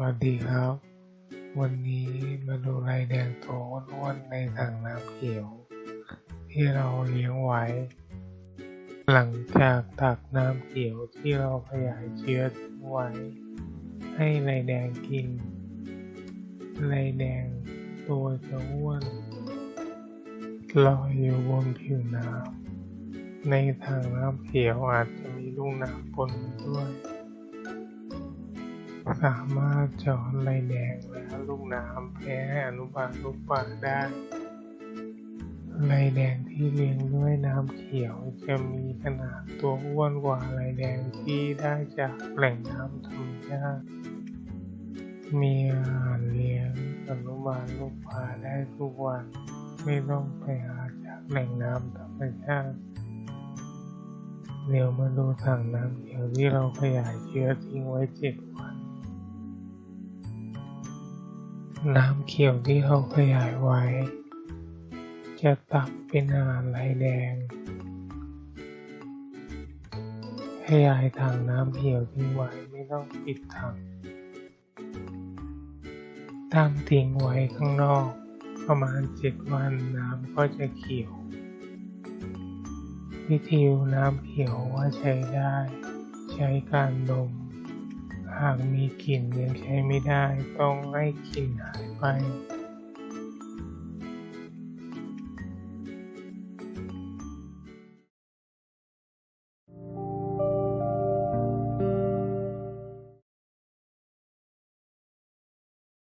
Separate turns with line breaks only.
วัสดีครับ วันนี้มาดูลายแดงตัวอ้วนๆในถังน้ำเขียว ที่เราเลี้ยงไว้ หลังจากตักน้ำเขียวที่เราขยายเชื้อทิ้งไว้ ให้ลายแดงกินลายแดงตัวจะอ้วนลอยอยู่บนผิวน้ำในถังน้ำเขียวอาจจะมีลูกน้ำปนด้วย สามารถจาะลายแดงและลูกน้ำแพ้อนุบาลลูกป่าได้ลายแดงที่เลี้ยงด้วยน้ำเขียวจะมีขนาดตัวอ้วนกว่าลายแดงที่ได้จากแหล่งน้ำธรรมชาติมีอาหารเลี้ยงอนุบาลลูกป่าได้ทุกวันไม่ต้องไปหาจากแหล่งน้ำธรรมชาติเดี๋ยวมาดูถังน้ำเขียวที่เราขยายเชื้อทิ้งไว้เจ็ดวัน น้ำเขียวที่เราขยายไว้ จะตักเป็นอาหารลายแดง ขยายถังน้ำเขียวทิ้งไว้ไม่ต้องปิดถังตั้งทิ้งไว้ข้างนอก ประมาณเจ็ดวันน้ำก็จะเขียว วิธีน้ำเขียวว่าใช้ได้ ใช้การดม หากมีกลิ่นยังใช้ไม่ได้ ต้องให้กลิ่นหายไป